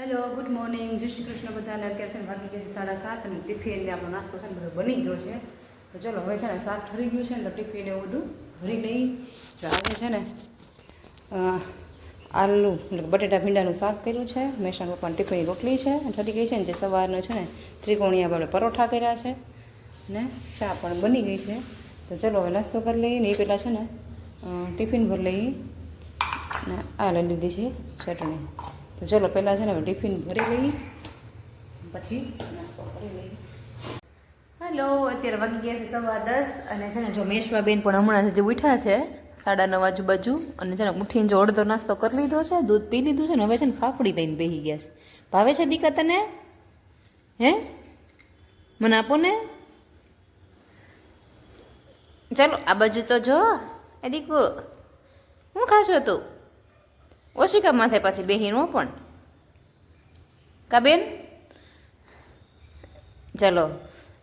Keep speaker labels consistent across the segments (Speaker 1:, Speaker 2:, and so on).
Speaker 1: Hello good morning જય શ્રી કૃષ્ણ બધાને. અત્યારે છે વાગી ગયા છે સાડા સાત અને ટિફિન ને આપણો નાસ્તો છે ને બધો બની ગયો છે. તો ચલો, હવે છે ને શાક ઠરી ગયું છે ને તો ટિફિન એવું બધું ભરી લઈ. જો આજે છે ને આલુ બટેટા ભીંડાનું શાક કર્યું છે. મેસાણ પપ્પાની ટિફિનની રોટલી છે. ઠરી ગઈ છે ને તે સવારનો છે ને ત્રિકોણીયા આપણે પરોઠા કર્યા છે. ને ચા પણ બની ગઈ છે. તો ચલો, હવે નાસ્તો કરી લઈએ ને એ પહેલાં છે ને ટિફિન ભરી લઈએ. ને આ લઈ લીધી છે ચટણી. તો ચલો, પહેલાં છે ને હવે ટિફિન ભરી લઈએ. પછી નાસ્તો કરી લઈએ. હેલો, અત્યારે વાગી ગયા છે સવા દસ અને છે ને જો મેશવાબેન પણ હમણાં જે ઉઠ્યા છે, સાડા નવ આજુબાજુ અને છે ને ઉઠીને જો અડધો નાસ્તો કરી લીધો છે, દૂધ પી લીધું છે ને હવે છે ને ફાફડી દઈને બેસી ગયા છે. ભાવે છે દીકા તને? હે? મને આપો ને? ચાલો, આ બાજુ તો જો, એ દીકુ, હું ખાશું તું? ઓશિકા માથે પાછી બેહીન પણ. કા બેન? ચલો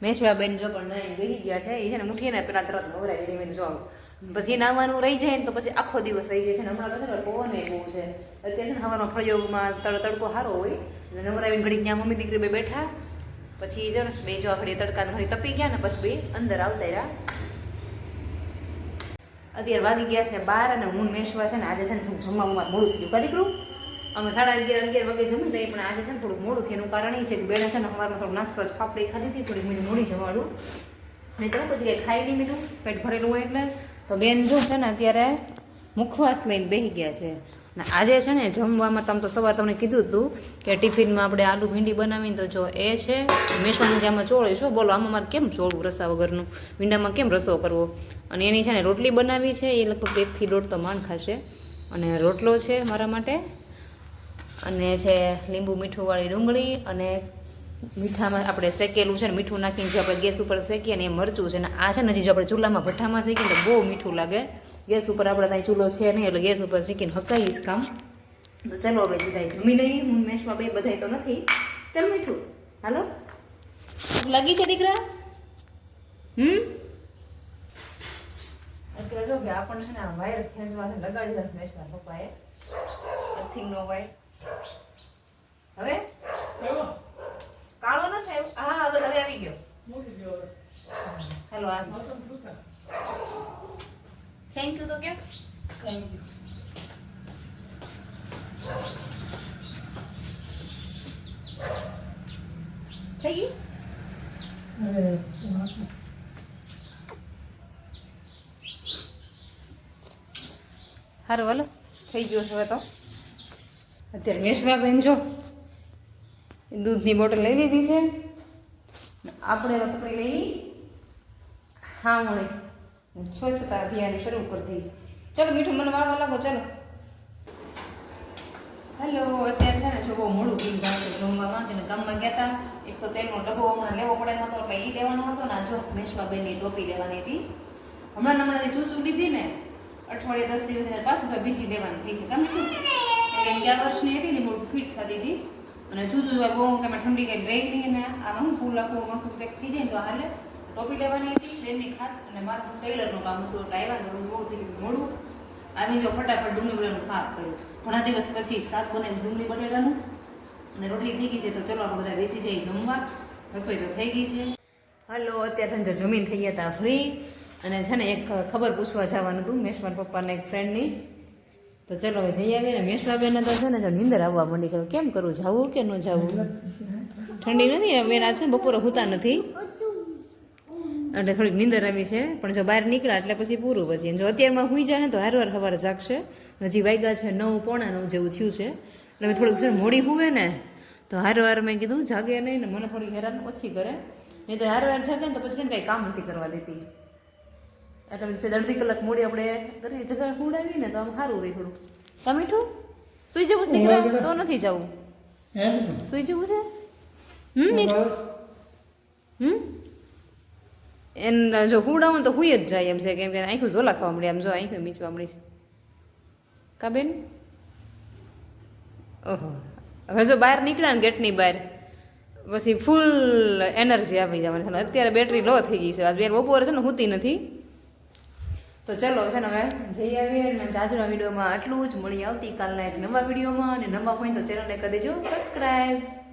Speaker 1: મેશવા બેન જો પણ નહીં બેહી ગયા છે એ છે ને મુઠીએ ને પેલા તરત નવરાય રેડી મેં જો, પછી નાવાનું રહી જાય ને તો પછી આખો દિવસ રહી જાય છે હમણાં તો પવન બહુ છે. અત્યારે છે ને હવાનો ફળિયોમાં તડ તડકો સારો હોય, એટલે નવરાવીને ઘડી ત્યાં મમ્મી દીકરી બે બેઠા. પછી જો બે જો ઘડી તડકા ઘડી તપી ગયા ને, પછી બે અંદર આવતા રહ્યા. અત્યારે વાગી ગયા છે, બાર અને હું મેસવા છે ને આજે છે ને થોડું જમવામાં મોડું થયું. કરી કરું અમે સાડા અગિયાર અગિયાર વાગે જમી લઈએ, પણ આજે છે ને થોડુંક મોડું થયું એનું કારણ એ છે કે બેને છે ને સવારમાં થોડું નાસ્તો જ પાપડી ખાધી હતી થોડી મને મોડી જમાડું. ને તો પછી કંઈ ખાઈ નહીં મીધું પેટ ભરેલું હોય એટલે. તો બેન જો છે ને અત્યારે મુખવાસ લઈને બેસી ગયા છે. આજે છે ને જમવામાં તમે તો સવારે તમને કીધું હતું કે ટિફિનમાં આપણે આલુ ભીંડી બનાવીને તો જો એ છે મેસવાનું જે આમાં ચોળે શું બોલો, આમાં મારે કેમ ચોળવું રસા વગરનું? ભીંડામાં કેમ રસો કરવો? અને એની છે ને રોટલી બનાવી છે, એ લગભગ એકથી દોઢ તો માન ખાશે. અને રોટલો છે મારા માટે. અને છે લીંબુ મીઠુંવાળી ડુંગળી અને મીઠામાં આપણે શેકેલું છે ને મીઠું નાખીને જો આપણે ગેસ ઉપર શેકીએ ને એ મરચું છે ને આ છે ને જો આપણે ચૂલામાં ભઠ્ઠામાં શેકીએ તો બહુ મીઠું લાગે. ગેસ ઉપર આપણે ત્યાં ચૂલો છે નહીં એટલે ગેસ ઉપર શેકીને હકાઈશ કામ. તો ચલો હવે બધા જમી લઈએ. હું મેશમાં બે બધાય તો નથી. ચાલ મીઠું. હાલો. લાગી છે દીકરા? હમ? અત્યારે જો કે આપણને છે ને વાયર ખેંચવા લગાડી દીધા મેશમાં પપ્પાએ. નો વાયર. હવે કાળો ન થાય હા હા બસ હવે આવી ગયો આ થેન્ક યુ તો થઈ ગઈ સારું હાલો. થઈ ગયું છે હવે તો. અત્યારે મેશમાં બેન જો? દૂધની બોટલ લઈ લીધી છે. આપણે પકડી લઈ મળી સ્વચ્છતા અભિયાન શરૂ કરી દઈએ ચલો મીઠું મને વાળવા લાગો, ચલો. હેલો અત્યારે છે ને જો બહુ મોડું ગયું છે જમવામાં. ને ગામમાં ગયા હતા એક તો તેલનો ડબ્બો હમણાં લેવો પડે નતો, એટલે એ લેવાનો હતો ને જો મેશમાં બેનની ટોપી લેવાની હતી. હમણાં હમણાંથી ચૂચું લીધી ને, અઠવાડિયે દસ દિવસ પાછી જો બીજી લેવાની થઈ છે. તમે એટલે ગયા વર્ષની હતી ને બહુ ફિટ થતી હતી. અને ચૂચું જો બહુ કે ઠંડી કંઈ રહી નહીં ને. આમાં હું ફૂલ આખું મખું પેક થઈ જાય તો હાલે. ટોપી લેવાની હતી બેનની ખાસ, અને મારું ટેલરનું કામ હતું. એટલે આવ્યા તો બહુ થઈ ગયું. મોડું. આની જો ફટાફટ ડુંગળી બટાટાનું શાક કર્યું ઘણા દિવસ પછી શાક બને ડુંગળી બટેટાનું અને રોટલી થઈ ગઈ છે તો ચલો આપણે બધા બેસી જઈએ જમવા. રસોઈ તો થઈ ગઈ છે. હલો, અત્યારે છે જમીન થઈ ગયા હતા ફ્રી અને છે ને એક ખબર પૂછવા જવાનું હતું મેશવાન પપ્પાને એક ફ્રેન્ડની તો ચલો હવે જઈ આવીએ ને. મેશવાબેન તો છે ને જો નીંદર આવવા માંડી છે. કેમ કરવું જવું કે ન જવું? ઠંડી નથી, આ છે બપોરે હોતા નથી. એટલે થોડીક નીંદર આવી છે પણ જો બહાર નીકળ્યા એટલે પછી પૂરું પછી. જો અત્યારમાં હુઈ જાય તો હારવાર સવારે જાગશે. હજી વાગ્યા છે નવ પોણા નવ જેવું થયું છે. એટલે મેં થોડુંક મોડી હુવે ને તો હારવાર મેં કીધું જાગે નહીં ને મને થોડી હેરાન ઓછી કરે. નહીં તો હારવાર જાગે ને તો પછી કંઈ કામ નથી કરવા દેતી. એટલે પછી અડધી કલાક મોડી આપણે કરી જગ્યા ઉડાવી ને તો આમ સારું રહે થોડું તમે મીઠું સુઈ જવું છે દીકરા તો નથી જવું? સુઈ જવું છે? હમ મીઠું એને જો હુડાવું તો હુઈ જ જાય એમ છે, કેમ કે આંખું ઝોલા ખાવા મળે, આમ જો આંખું મીચવા મળી છે. કા બેન? ઓહો. હવે જો બહાર નીકળ્યા ને ગેટની બહાર, પછી ફૂલ એનર્જી આવી જવાની અત્યારે બેટરી લો થઈ ગઈ છે. આજ બેન બપોરે છે ને હુતી નથી. તો ચલો છે ને હવે જઈ આવીએ અને આજના વિડીયોમાં આટલું જ. મળી આવતીકાલના એક નવા વિડીયોમાં. અને નવા હોય તો ચેનલને કરી દેજો. સબસ્ક્રાઈબ